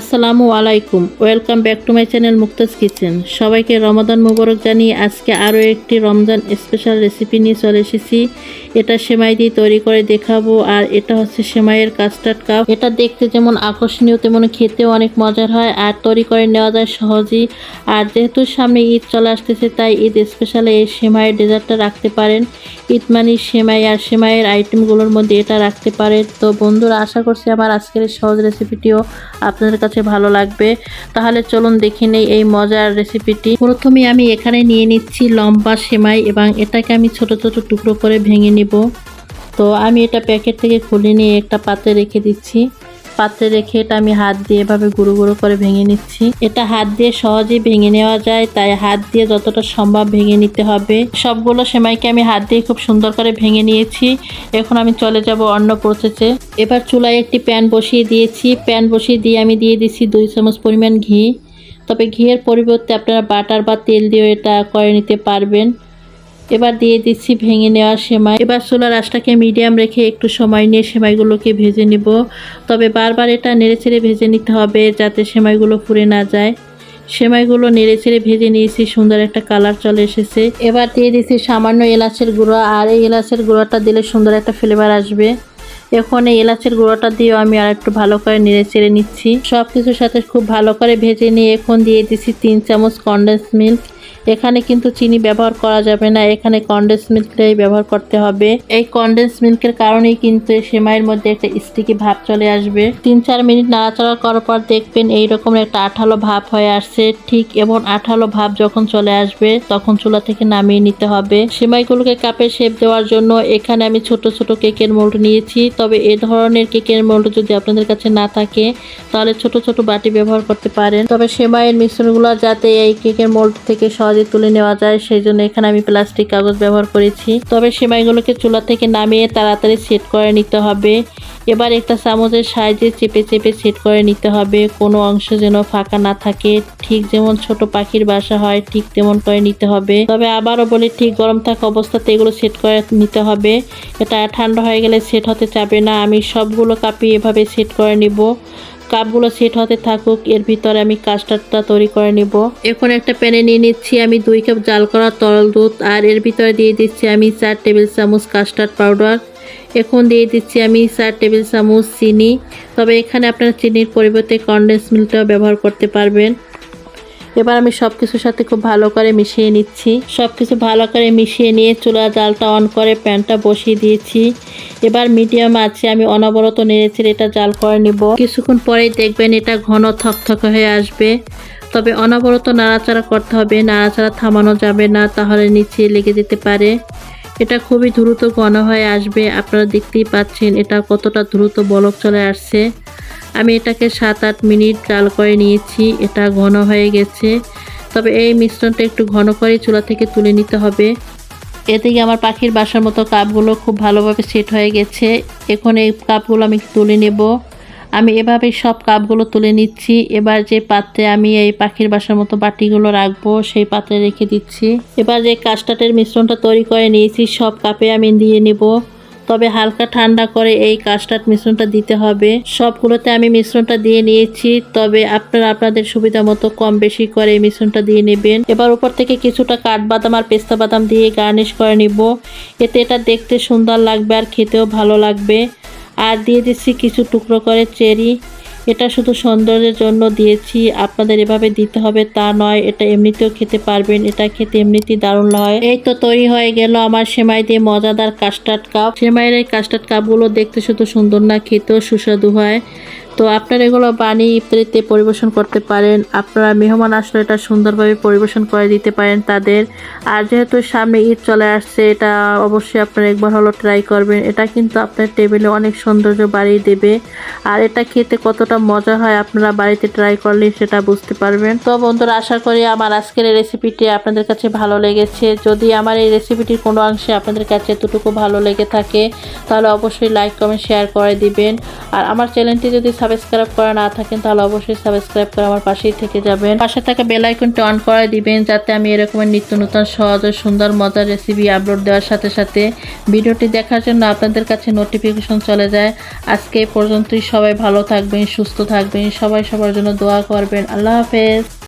আসসালামু আলাইকুম। Welcome back to my channel Muktaz kitchen সবাইকে রমাদান মুবারক জানিয়ে আজকে আরও একটি রমজান স্পেশাল রেসিপি নিয়ে চলে এসেছি। এটা সেমাই দিয়ে তৈরি করে দেখাবো, আর এটা হচ্ছে সেমাইয়ের কাস্টার্ড কাপ এটা দেখতে যেমন আকর্ষণীয়, তেমন খেতেও অনেক মজার হয়, আর তৈরি করে নেওয়া যায় সহজেই। আর যেহেতু সামনে ঈদ চলে আসতেছে, তাই ঈদ স্পেশালে এই সেমাইয়ের ডেজার্টটা রাখতে পারেন। ঈদ মানি সেমাই, আর সেমাইয়ের আইটেমগুলোর মধ্যে এটা রাখতে পারেন। তো বন্ধুরা, আশা করছি আমার আজকের সহজ রেসিপিটিও আপনাদের কাছে ভালো লাগবে। তাহলে চলুন দেখে নেই এই মজার রেসিপিটি প্রথমে আমি এখানে নিয়ে নিচ্ছি লম্বা সেমাই এবং এটাকে আমি ছোট ছোট টুকরো করে ভেঙে নিব। তো আমি এটা প্যাকেট থেকে খুলে নিয়ে একটা পাতে রেখে দিচ্ছি। পাত্রে রেখে এটা আমি হাত দিয়ে এভাবে গুঁড়ো গুঁড়ো করে ভেঙে নিচ্ছি। এটা হাত দিয়ে সহজেই ভেঙে নেওয়া যায়, তাই হাত দিয়ে যতটা সম্ভব ভেঙে নিতে হবে। সবগুলো সেমাইকে আমি হাত দিয়ে খুব সুন্দর করে ভেঙে নিয়েছি। এখন আমি চলে যাব অন্য প্রসেসে এবার চুলায় একটি প্যান বসিয়ে দিয়েছি। প্যান বসিয়ে দিয়ে আমি দিয়ে দিচ্ছি দুই চামচ পরিমাণ ঘি। তবে ঘিয়ের পরিবর্তে আপনারা বাটার বা তেল দিয়েও এটা করে নিতে পারবেন। এবার দিয়ে দিচ্ছি ভেঙে নেওয়া সেমাই। এবার চুলার আঁচটাকে মিডিয়াম রেখে একটু সময় নিয়ে সেমাইগুলোকে ভেজে নিব। তবে বারবার এটা নেড়ে ছেড়ে ভেজে নিতে হবে যাতে সেমাইগুলো পুড়ে না যায়। সেমাইগুলো নেড়ে ছেড়ে ভেজে নিয়েছি, সুন্দর একটা কালার চলে এসেছে। এবার দিয়ে দিচ্ছি সামান্য এলাচের গুঁড়ো, আর এই এলাচের গুঁড়োটা দিলে সুন্দর একটা ফ্লেভার আসবে। এখন এই এলাচের গুঁড়োটা দিয়েও আমি আর একটু ভালো করে নেড়ে চেড়ে নিচ্ছি। সব কিছুর সাথে খুব ভালো করে ভেজে নিয়ে এখন দিয়ে দিচ্ছি তিন চামচ কনডেন্স মিল্ক এখানে কিন্তু চিনি ব্যবহার করা যাবে না, এখানে কনডেন্স মিল্কটাই ব্যবহার করতে হবে। এই কনডেন্স মিল্কের কারণেই কিন্তু সেমাইয়ের মধ্যে একটা স্টিকি ভাব চলে আসবে। তিন চার মিনিট নাড়াচাড়া করার পর দেখবেন এইরকম একটা আঠালো ভাব হয়ে আসছে। ঠিক এবং আঠালো ভাব যখন চলে আসবে, তখন চুলা থেকে নামিয়ে নিতে হবে। সেমাইগুলোকে কাপে শেপ দেওয়ার জন্য এখানে আমি ছোট ছোট কেকের মোল্ড নিয়েছি। তবে এ ধরনের কেকের মোল্ড যদি আপনাদের কাছে না থাকে, তাহলে ছোট ছোট বাটি ব্যবহার করতে পারেন। তবে সেমাইয়ের মিশ্রণগুলো যাতে এই কেকের মোল্ড থেকে সহজে তুলে নেওয়া যায় সেই জন্য এখানে আমি প্লাস্টিক কাগজ ব্যবহার করেছি। তবে সেমাইগুলোকে চুলা থেকে নামিয়ে তাড়াতাড়ি সেট করে নিতে হবে। এবার একটা চামচের সাহায্যে চেপে চেপে সেট করে নিতে হবে। কোনো অংশ যেন ফাঁকা না থাকে, ঠিক যেমন ছোট পাখির বাসা হয়, ঠিক তেমন করে নিতে হবে। তবে আবারও বলি, ঠিক গরম থাকা অবস্থাতে এগুলো সেট করে নিতে হবে। এটা ঠান্ডা হয়ে গেলে সেট হতে চাবে না। আমি সবগুলো কাপি এভাবে সেট করে নিব। কাপগুলো সেট হতে থাকুক, এর ভিতরে আমি কাস্টার্ডটা তৈরি করে নিব। এখন একটা প্যানে নিয়ে নিচ্ছি আমি দুই কাপ জাল করা তরল দুধ, আর এর ভিতরে দিয়ে দিচ্ছি আমি চার টেবিল চামচ কাস্টার্ড পাউডার। এখন দিয়ে দিচ্ছি আমি চার টেবিল চামচ চিনি। তবে এখানে আপনারা চিনির পরিবর্তে কনডেন্স মিল্কটাও ব্যবহার করতে পারবেন। এবার আমি সব কিছুর সাথে খুব ভালো করে মিশিয়ে নিচ্ছি। সব কিছু ভালো করে মিশিয়ে নিয়ে চুলা জালটা অন করে প্যানটা বসিয়ে দিয়েছি। এবার মিডিয়াম আছে, আমি অনবরত নেড়েছি এটা জাল করে নিব। কিছুক্ষণ পরেই দেখবেন এটা ঘন থকথকে হয়ে আসবে। তবে অনবরত নাড়াচাড়া করতে হবে, নাড়াচাড়া থামানো যাবে না, তাহলে নিচে লেগে যেতে পারে। এটা খুবই দ্রুত ঘন হয়ে আসবে, আপনারা দেখতেই পাচ্ছেন এটা কতটা দ্রুত বলক চলে আসছে। আমি এটাকে সাত আট মিনিট জাল করে নিয়েছি, এটা ঘন হয়ে গেছে। তবে এই মিশ্রণটা একটু ঘন করে চুলা থেকে তুলে নিতে হবে। এদিকে আমার পাখির বাসার মতো কাপগুলো খুব ভালোভাবে সেট হয়ে গেছে। এখন এই কাপগুলো আমি তুলে নেব। আমি এভাবে সব কাপগুলো তুলে নিচ্ছি। এবার যে পাত্রে আমি এই পাখির বাসার মতো বাটিগুলো রাখব, সেই পাত্রে রেখে দিচ্ছি। এবার যে কাস্টার্ডের মিশ্রণটা তৈরি করে নিয়েছি, সব কাপে আমি দিয়ে নেব। তবে হালকা ঠান্ডা করে এই কাস্টার্ড মিশ্রণটা দিতে হবে। সবগুলোতে আমি মিশ্রণটা দিয়ে নিয়েছি, তবে আপনারা আপনাদের সুবিধা মতো কম বেশি করে এই মিশ্রণটা দিয়ে নেবেন। এবার উপর থেকে কিছুটা কাঠবাদাম আর পেস্তা বাদাম দিয়ে গার্নিশ করে নিব। এতে এটা দেখতে সুন্দর লাগবে আর খেতেও ভালো লাগবে। আর দিয়ে দিচ্ছি কিছু টুকরো করে চেরি। এটা শুধু সৌন্দর্যের জন্য দিয়েছি, আপনাদের এভাবে দিতে হবে তা নয়, এটা এমনিতেও খেতে পারবেন, এটা খেতে এমনিতেই দারুণ হয়। এই তো তৈরি হয়ে গেল আমার সেমাই দিয়ে মজাদার কাস্টার্ড কাপ সেমাইয়ের এই কাস্টার্ড কাপগুলো দেখতে শুধু সুন্দর না, খেতেও সুস্বাদু হয়। তো আপনারা এগুলো বানিয়ে ইফতারিতে পরিবেশন করতে পারেন। আপনারা মেহমান আসলে এটা সুন্দরভাবে পরিবেশন করে দিতে পারেন তাদের। আর যেহেতু সামনে ঈদ চলে আসছে, এটা অবশ্যই আপনারা একবার হলো ট্রাই করবেন। এটা কিন্তু আপনার টেবিলে অনেক সৌন্দর্য বাড়িয়ে দেবে। আর এটা খেতে কতটা মজা হয় আপনারা বাড়িতে ট্রাই করলে সেটা বুঝতে পারবেন। তো বন্ধুরা, আশা করি আমার আজকের এই রেসিপিটি আপনাদের কাছে ভালো লেগেছে। যদি আমার এই রেসিপিটির কোনো অংশে আপনাদের কাছে এতটুকু ভালো লেগে থাকে, তাহলে অবশ্যই লাইক কমেন্ট শেয়ার করে দিবেন। আর আমার চ্যানেলটি যদি সাবস্ক্রাইব করা না থাকেন, তাহলে অবশ্যই সাবস্ক্রাইব করে আমার পাশেই থেকে যাবেন। পাশে থাকা বেল আইকনটি অন করে দিবেন, যাতে আমি এরকমের নিত্য নতুন, সহজ ও সুন্দর, মজার রেসিপি আপলোড দেওয়ার সাথে সাথে ভিডিওটি দেখার জন্য আপনাদের কাছে নোটিফিকেশন চলে যায়। আজকে পর্যন্তই, সবাই ভালো থাকবেন, সুস্থ থাকবেন, সবাই সবার জন্য দোয়া করবেন। আল্লাহ হাফেজ।